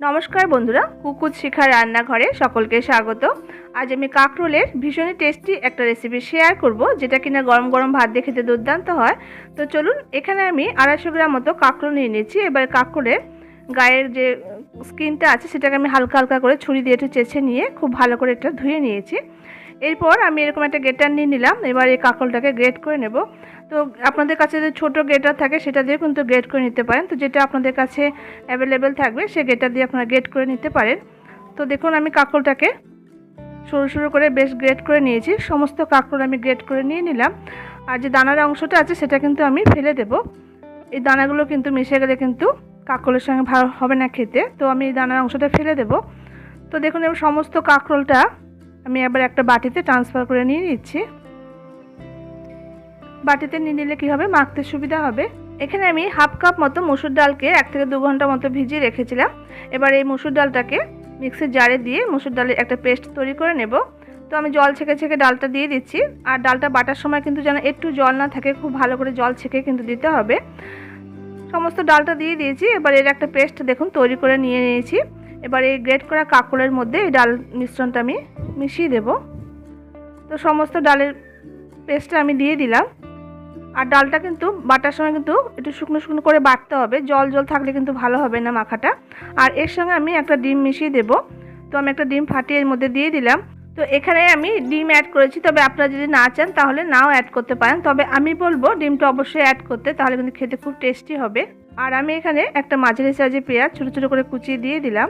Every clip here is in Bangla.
নমস্কার বন্ধুরা, কুকুর শিখা রান্নাঘরে সকলকে স্বাগত। আজ আমি কাঁকরোলের ভীষণই টেস্টি একটা রেসিপি শেয়ার করব, যেটা কিনা গরম গরম ভাত দিয়ে খেতে দুর্দান্ত হয়। তো চলুন, এখানে আমি আড়াইশো গ্রাম মতো কাঁকরোল নিয়ে নিয়েছি। এবার কাঁকরোলের গায়ের যে স্কিনটা আছে, সেটাকে আমি হালকা হালকা করে ছুরি দিয়ে একটু চেঁচে নিয়ে খুব ভালো করে এটা ধুয়ে নিয়েছি। এরপর আমি এরকম একটা গেটার নিয়ে নিলাম, এবার এই কাঁকরোলটাকে গ্রেট করে নেব। তো আপনাদের কাছে যদি ছোটো গ্রেটার থাকে, সেটা দিয়ে কিন্তু গ্রেট করে নিতে পারেন। তো যেটা আপনাদের কাছে অ্যাভেলেবেল থাকবে, সে গ্রেটার দিয়ে আপনারা গ্রেট করে নিতে পারেন। তো দেখুন, আমি কাঁকরোলটাকে সরু সরু করে বেশ গ্রেট করে নিয়েছি। সমস্ত কাঁকরোল আমি গ্রেট করে নিয়ে নিলাম। আর যে দানার অংশটা আছে, সেটা কিন্তু আমি ফেলে দেব। এই দানাগুলো কিন্তু মিশে গেলে কিন্তু কাঁকরোলের সঙ্গে ভালো হবে না খেতে। তো আমি এই দানার অংশটা ফেলে দেব। তো দেখুন, এবার সমস্ত কাঁকরোলটা আমি আবার একটা বাটিতে ট্রান্সফার করে নিয়ে নিচ্ছি। বাটিতে নিয়ে নিলে কী হবে? মাখতে সুবিধা হবে। এখানে আমি হাফ কাপ মতো মুসুর ডালকে এক থেকে দু ঘণ্টা মতো ভিজিয়ে রেখেছিলাম। এবার এই মুসুর ডালটাকে মিক্সির জারে দিয়ে মুসুর ডালের একটা পেস্ট তৈরি করে নেব। তো আমি জল ছেঁকে ছেঁকে ডালটা দিয়ে দিচ্ছি। আর ডালটা বাটার সময় কিন্তু যেন একটু জল না থাকে, খুব ভালো করে জল ছেঁকে কিন্তু দিতে হবে। সমস্ত ডালটা দিয়ে দিয়েছি। এবার এর একটা পেস্ট দেখুন, তৈরি করে নিয়ে নিয়েছি। এবার গ্রেট করা কাকলের মধ্যে এই ডাল মিশ্রণটা আমি মিশিয়ে দেব। তো সমস্ত ডালের পেস্টটা আমি দিয়ে দিলাম। আর ডালটা কিন্তু বাটার সময় কিন্তু একটু শুকনো শুকনো করে বাটতে হবে। জল জল থাকলে কিন্তু ভালো হবে না মাখাটা। আর এর সঙ্গে আমি একটা ডিম মিশিয়ে দেব। তো আমি একটা ডিম ফাটিয়ে এর মধ্যে দিয়ে দিলাম। তো এখানে আমি ডিম অ্যাড করেছি। তবে আপনারা যদি না চান তাহলে নাও অ্যাড করতে পারেন। তবে আমি বলব ডিমটা অবশ্যই অ্যাড করতে, তাহলে কিন্তু খেতে খুব টেস্টি হবে। আর আমি এখানে একটা মাঝারি সাইজের পেঁয়াজ ছোটো ছোটো করে কুচিয়ে দিয়ে দিলাম।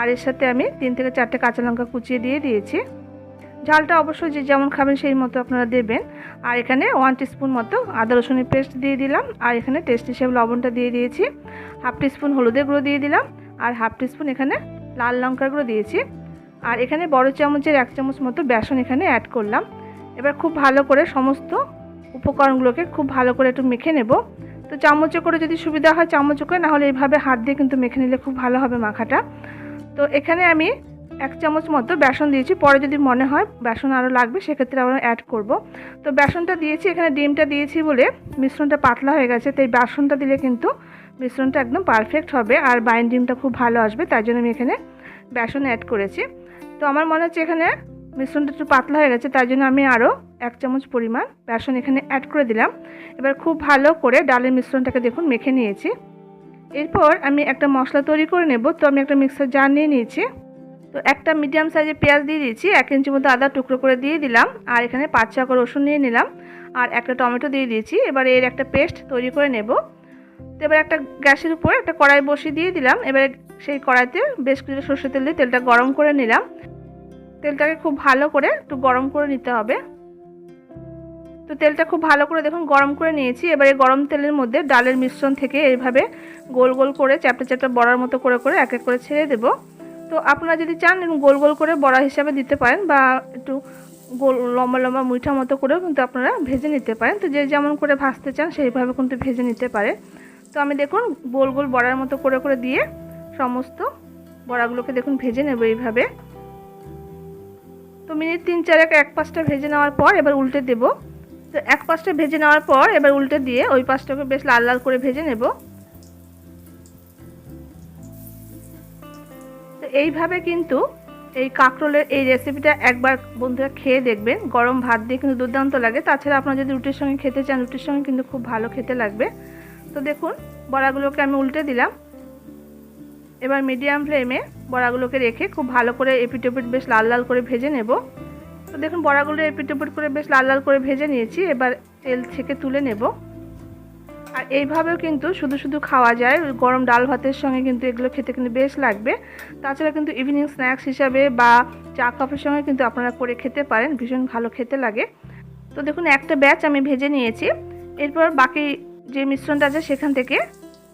আর এর সাথে আমি তিন থেকে চারটে কাঁচা লঙ্কা কুচিয়ে দিয়ে দিয়েছি। ঝালটা অবশ্যই যে যেমন খাবেন সেই মতো আপনারা দেবেন। আর এখানে ওয়ান টিস্পুন মতো আদা রসুনের পেস্ট দিয়ে দিলাম। আর এখানে টেস্ট হিসেবে লবণটা দিয়ে দিয়েছি। হাফ টিস্পুন হলুদের গুঁড়ো দিয়ে দিলাম। আর হাফ টিস্পুন এখানে লাল লঙ্কার গুঁড়ো দিয়েছি। আর এখানে বড় চামচের এক চামচ মতো বেসন এখানে অ্যাড করলাম। এবার খুব ভালো করে সমস্ত উপকরণগুলোকে খুব ভালো করে একটু মেখে নেব। তো চামচে করে যদি সুবিধা হয় চামচে করে, নাহলে এইভাবে হাত দিয়ে কিন্তু মেখে নিলে খুব ভালো হবে মাখাটা। তো এখানে আমি এক চামচ মতো বেসন দিয়েছি। পরে যদি মনে হয় বেসন আরও লাগবে, সেক্ষেত্রে আবার অ্যাড করব। তো বেসনটা দিয়েছি, এখানে ডিমটা দিয়েছি বলে মিশ্রণটা পাতলা হয়ে গেছে, তাই বেসনটা দিলে কিন্তু মিশ্রণটা একদম পারফেক্ট হবে আর বাইন ডিমটা খুব ভালো আসবে, তাই জন্য আমি এখানে বেসন অ্যাড করেছি। তো আমার মনে হচ্ছে এখানে মিশ্রণটা একটু পাতলা হয়ে গেছে, তাই জন্য আমি আরও এক চামচ পরিমাণ বেসন এখানে অ্যাড করে দিলাম। এবার খুব ভালো করে ডালের মিশ্রণটাকে দেখুন, মেখে নিয়েছি। এরপর আমি একটা মশলা তৈরি করে নেব। তো আমি একটা মিক্সার জার নিয়ে নিয়েছি। তো একটা মিডিয়াম সাইজের পেঁয়াজ দিয়ে দিয়েছি, এক ইঞ্চি মতো আদা টুকরো করে দিয়ে দিলাম। আর এখানে পাঁচ চাকা রসুন নিয়ে নিলাম। আর একটা টমেটো দিয়ে দিয়েছি। এবার এর একটা পেস্ট তৈরি করে নেব। তো এবার একটা গ্যাসের উপর একটা কড়াই বসিয়ে দিয়ে দিলাম। এবারে সেই কড়াইতে বেশ কিছু সর্ষে তেল দিয়ে তেলটা গরম করে নিলাম। তেলটাকে খুব ভালো করে একটু গরম করে নিতে হবে। তো তেলটা খুব ভালো করে দেখুন, গরম করে নিয়েছি। এবারে গরম তেলের মধ্যে ডালের মিশ্রণ থেকে এইভাবে গোল গোল করে চ্যাপটা চ্যাপটা বড়ার মতো করে করে এক এক করে ছেড়ে দেবো। তো আপনারা যদি চান গোল গোল করে বড়া হিসাবে দিতে পারেন বা একটু গোল লম্বা লম্বা মুঠা মতো করেও কিন্তু আপনারা ভেজে নিতে পারেন। তো যে যেমন করে ভাজতে চান, সেইভাবে কিন্তু ভেজে নিতে পারে। তো আমি দেখুন, গোল গোল বড়ার মতো করে করে দিয়ে সমস্ত বড়াগুলোকে দেখুন ভেজে নেব এইভাবে। তো মিনিট তিন চারেক এক পাঁচটা ভেজে নেওয়ার পর এবার উল্টে দেব। তো এক পাশটা ভেজে নেওয়ার পর এবার উল্টে দিয়ে ওই পাশটাকে বেশ লাল লাল করে ভেজে নেব। তো এইভাবে কিন্তু এই কাঁকরোলের এই রেসিপিটা একবার বন্ধুরা খেয়ে দেখবেন। গরম ভাত দিয়ে কিন্তু দুর্দান্ত লাগে। তাছাড়া আপনারা যদি রুটির সঙ্গে খেতে চান, রুটির সঙ্গে কিন্তু খুব ভালো খেতে লাগবে। তো দেখুন, বড়াগুলোকে আমি উল্টে দিলাম। এবার মিডিয়াম ফ্লেমে বড়াগুলোকে রেখে খুব ভালো করে এপিটোপিট বেশ লাল লাল করে ভেজে নেব। তো দেখুন বড়াগুলো এপিটোপিট করে বেশ লাল লাল করে ভেজে নিয়েছি। এবার তেল থেকে তুলে নেব। আর এইভাবেও কিন্তু শুধু শুধু খাওয়া যায়। গরম ডাল ভাতের সঙ্গে কিন্তু এগুলো খেতে কিন্তু বেশ লাগবে। তাছাড়া কিন্তু ইভিনিং স্ন্যাক্স হিসাবে বা চা কফির সঙ্গে কিন্তু আপনারা করে খেতে পারেন। ভীষণ ভালো খেতে লাগে। তো দেখুন একটা ব্যাচ আমি ভেজে নিয়েছি। এরপর বাকি যে মিশ্রণটা আছে সেখান থেকে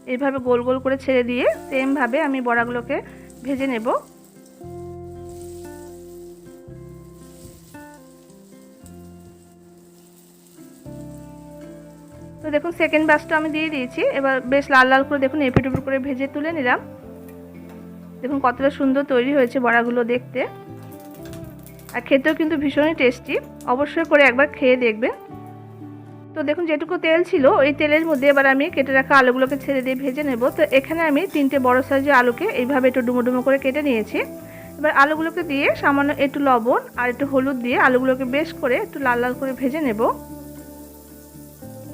এইভাবে গোল গোল করে ছেড়ে দিয়ে সেমভাবে আমি বড়াগুলোকে ভেজে নেব। দেখুন সেকেন্ড ব্যাচটা আমি দিয়ে দিয়েছি। এবার বেশ লাল লাল করে দেখুন এপিট উপিট করে ভেজে তুলে নিলাম। দেখুন, কতটা সুন্দর তৈরি হয়েছে বড়াগুলো দেখতে। আর খেতেও কিন্তু ভীষণই টেস্টি অবশ্যই করে একবার খেয়ে দেখবেন। তো দেখুন, যেটুকু তেল ছিল, ওই তেলের মধ্যে এবার আমি কেটে রাখা আলুগুলোকে ছেড়ে দিয়ে ভেজে নেব। তো এখানে আমি তিনটে বড় সাইজের আলুকে এইভাবে একটু ডুমো ডুমো করে কেটে নিয়েছি। এবার আলুগুলোকে দিয়ে সামান্য একটু লবণ আর একটু হলুদ দিয়ে আলুগুলোকে বেশ করে একটু লাল লাল করে ভেজে নেব।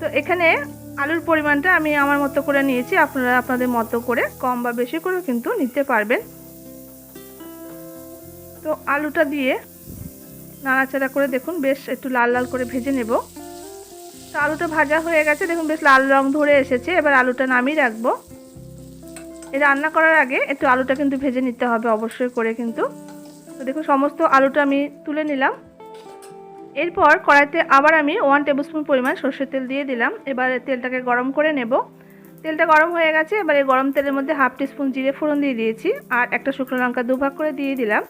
তো এখানে আলুর পরিমাণটা আমি আমার মতো করে নিয়েছি। আপনারা আপনাদের মতো করে, কম বা বেশি করেও কিন্তু নিতে পারবেন। তো আলুটা দিয়ে নাড়াচাড়া করে দেখুন, বেশ একটু লাল লাল করে ভেজে নেব। তো আলুটা ভাজা হয়ে গেছে, দেখুন বেশ লাল রং ধরে এসেছে। এবার আলুটা নামিয়ে রাখব। এই রান্না করার আগে একটু আলুটা কিন্তু ভেজে নিতে হবে, অবশ্যই করে কিন্তু। তো দেখুন, সমস্ত আলুটা আমি তুলে নিলাম। এরপর কড়াইতে আবার আমি ওয়ান টেবিলস্পুন পরিমাণ সর্ষের তেল দিয়ে দিলাম। এবার তেলটাকে গরম করে নেব। তেলটা গরম হয়ে গেছে, এবার এই গরম তেলের মধ্যে হাফ টিস্পুন জিরে ফোড়ন দিয়ে দিয়েছি আর একটা শুকনো লঙ্কা দুভাগ করে দিয়ে দিলাম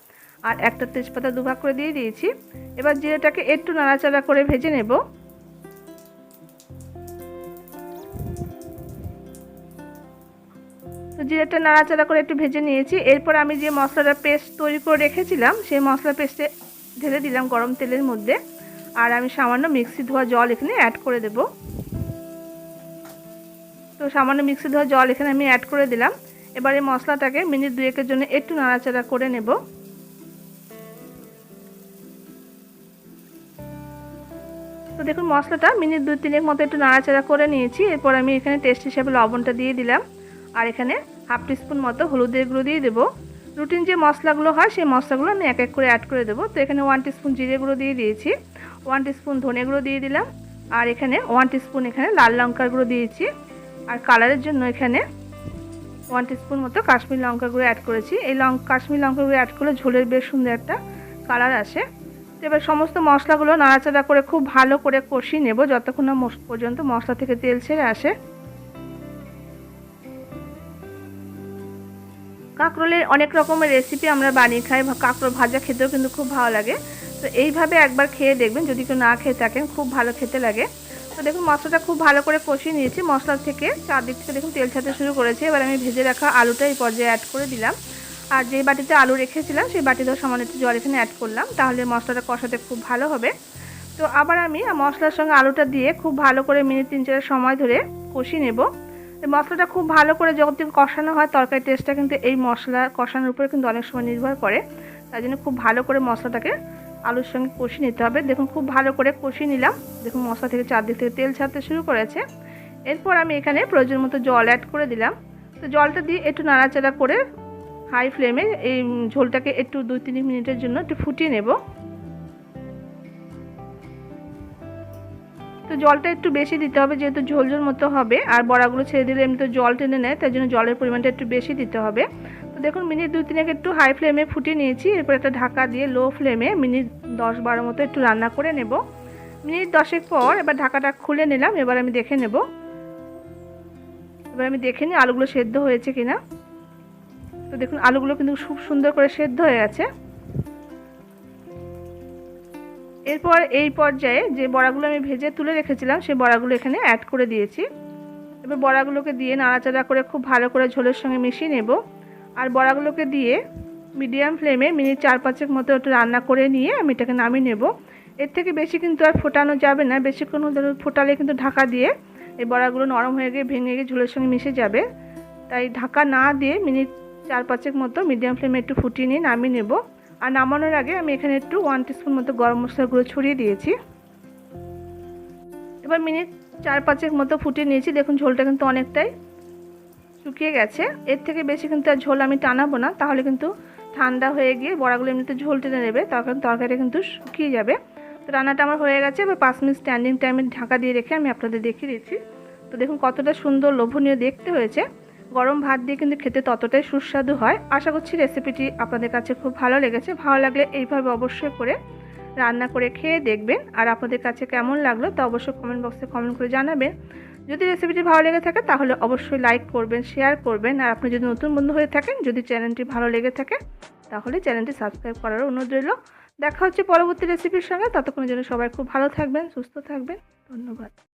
আর একটা তেজপাতা দুভাগ করে দিয়ে দিয়েছি। এবার জিরেটাকে একটু নাড়াচাড়া করে ভেজে নেব। তো জিরেটা নাড়াচাড়া করে একটু ভেজে নিয়েছি। এরপর আমি যে মশলাটা পেস্ট তৈরি করে রেখেছিলাম, সেই মশলা পেস্টে ঢেলে দিলাম গরম তেলের মধ্যে। আর আমি সামান্য মিক্সি ধোয়া জল এখানে অ্যাড করে দেব। তো সামান্য মিক্সি ধোয়া জল এখানে আমি অ্যাড করে দিলাম। এবার এই মশলাটাকে মিনিট দুয়েকের জন্য একটু নাড়াচাড়া করে নেব। তো দেখুন, মশলাটা মিনিট দুই তিনেক মতো একটু নাড়াচাড়া করে নিয়েছি। এরপর আমি এখানে টেস্ট হিসেবে লবণটা দিয়ে দিলাম। আর এখানে হাফ টিস্পুন মতো হলুদের গুঁড়ো দিয়ে দেবো। রুটিন যে মশলাগুলো হয়, সেই মশলাগুলো আমি এক এক করে অ্যাড করে দেবো। তো এখানে ওয়ান টিস্পুন জিরে গুঁড়ো দিয়ে দিয়েছি। ওয়ান টিস্পুন ধনে গুঁড়ো দিয়ে দিলাম। আর এখানে ওয়ান টিস্পুন এখানে লাল লঙ্কার গুঁড়ো দিয়েছি। আর কালারের জন্য এখানে ওয়ান টিস্পুন মতো কাশ্মীর লঙ্কা গুঁড়ো অ্যাড করেছি। এই লঙ্কা কাশ্মীর লঙ্কা গুঁড়ো অ্যাড করলে ঝোলের বেশ সুন্দর একটা কালার আসে। তো এবার সমস্ত মশলাগুলো নাড়াচাড়া করে খুব ভালো করে কষিয়ে নেব যতক্ষণ না পর্যন্ত মশলা থেকে তেল ছেড়ে আসে। কাঁকরোলের অনেক রকমের রেসিপি আমরা বানিয়ে খাই। কাঁকরোল ভাজা খেতেও কিন্তু খুব ভালো লাগে। তো এইভাবে একবার খেয়ে দেখবেন, যদি কেউ না খেয়ে থাকেন, খুব ভালো খেতে লাগে। তো দেখুন, মশলাটা খুব ভালো করে কষিয়ে নিয়েছি। মশলা থেকে চারদিক থেকে দেখুন, তেল ছাড়তে শুরু করেছে। এবার আমি ভেজে রাখা আলুটা এই পর্যায়ে অ্যাড করে দিলাম। আর যে বাটিতে আলু রেখেছিলাম, সেই বাটিতেও সামান্য একটু জল এখানে অ্যাড করলাম। তাহলে মশলাটা কষাতে খুব ভালো হবে। তো আবার আমি মশলার সঙ্গে আলুটা দিয়ে খুব ভালো করে মিনিট তিন চারের সময় ধরে কষিয়ে নেব। মশলাটা খুব ভালো করে যখন কষানো হয় তরকারি টেস্টটা কিন্তু এই মশলা কষানোর উপরে কিন্তু অনেক সময় নির্ভর করে। তাই জন্য খুব ভালো করে মশলাটাকে আলুর সঙ্গে কষিয়ে নিতে হবে। দেখুন, খুব ভালো করে কষিয়ে নিলাম। দেখুন, মশলা থেকে চারদিক থেকে তেল ছাড়তে শুরু করেছে। এরপর আমি এখানে প্রয়োজন মতো জল অ্যাড করে দিলাম। তো জলটা দিয়ে একটু নাড়াচাড়া করে হাই ফ্লেমে এই ঝোলটাকে একটু দুই তিন মিনিটের জন্য একটু ফুটিয়ে নেব। তো জলটা একটু বেশি দিতে হবে, যেহেতু ঝোল ঝোল মতো হবে। আর বড়াগুলো ছেড়ে দিলে এমনি তো জল টেনে নেয়, তাই জন্য জলের পরিমাণটা একটু বেশি দিতে হবে। দেখুন, মিনিট দুই তিনেক একটু হাই ফ্লেমে ফুটিয়ে নিয়েছি, এরপর একটা ঢাকা দিয়ে লো ফ্লেমে মিনিট দশ, বারো মতো একটু রান্না করে নেব। মিনিট দশেক পর এবার ঢাকাটা খুলে নিলাম, এবার আমি দেখে নেব। এবার আমি দেখে নিই আলুগুলো সেদ্ধ হয়েছে কিনা। তো দেখুন, আলুগুলো কিন্তু খুব সুন্দর করে সেদ্ধ হয়ে গেছে। এরপর এই পর্যায়ে যে বড়াগুলো আমি ভেজে তুলে রেখেছিলাম, সেই বড়াগুলো এখানে অ্যাড করে দিয়েছি। এবার বড়াগুলোকে দিয়ে নাড়াচাড়া করে খুব ভালো করে ঝোলের সঙ্গে মিশিয়ে নেব। আর বড়াগুলোকে দিয়ে মিডিয়াম ফ্লেমে মিনিট চার পাঁচেক মতো একটু রান্না করে নিয়ে আমি এটাকে নামিয়ে নেব। এর থেকে বেশি কিন্তু আর ফোটানো যাবে না। বেশিক্ষণ ফোটালে কিন্তু ঢাকা দিয়ে এই বড়াগুলো নরম হয়ে গিয়ে ভেঙে গিয়ে ঝোলের সঙ্গে মিশে যাবে। তাই ঢাকা না দিয়ে মিনিট চার পাঁচেক মতো মিডিয়াম ফ্লেমে একটু ফুটিয়ে নিয়ে নামিয়ে নেব। আর নামানোর আগে আমি এখানে একটু ওয়ান টিস্পুন মতো গরম মশলা গুঁড়ো ছড়িয়ে দিয়েছি। এবার মিনিট চার পাঁচেক মতো ফুটিয়ে নিয়েছি। দেখুন ঝোলটা কিন্তু অনেকটাই শুকিয়ে গেছে। এর থেকে বেশি কিন্তু আর ঝোল আমি টানাবো না। তাহলে কিন্তু ঠান্ডা হয়ে গিয়ে বড়াগুলো এমনিতে ঝোল টেনে নেবে। তখন তরকারিটা কিন্তু শুকিয়ে যাবে। তো রান্নাটা আমার হয়ে গেছে। এবার পাঁচ মিনিট স্ট্যান্ডিং টাইমে ঢাকা দিয়ে রেখে আমি আপনাদের দেখিয়ে দিচ্ছি। তো দেখুন কতটা সুন্দর লোভনীয় দেখতে হয়েছে। গরম ভাত দিয়ে কিন্তু খেতে ততটাই সুস্বাদু হয়। আশা করছি রেসিপিটি আপনাদের কাছে খুব ভালো লেগেছে। ভালো লাগলে এইভাবে অবশ্যই করে রান্না করে খেয়ে দেখবেন। আর আপনাদের কাছে কেমন লাগল তা অবশ্যই কমেন্ট বক্সে কমেন্ট করে জানাবেন। যদি রেসিপিটি ভালো লেগে থাকে, তাহলে অবশ্যই লাইক করবেন শেয়ার করবেন। আর আপনি যদি নতুন বন্ধু হয়ে থাকেন, যদি চ্যানেলটি ভালো লেগে থাকে, তাহলে চ্যানেলটি সাবস্ক্রাইব করার অনুরোধ রইল। দেখা হচ্ছে পরবর্তী রেসিপির সঙ্গে। ততক্ষণের জন্য সবাই খুব ভালো থাকবেন, সুস্থ থাকবেন। ধন্যবাদ।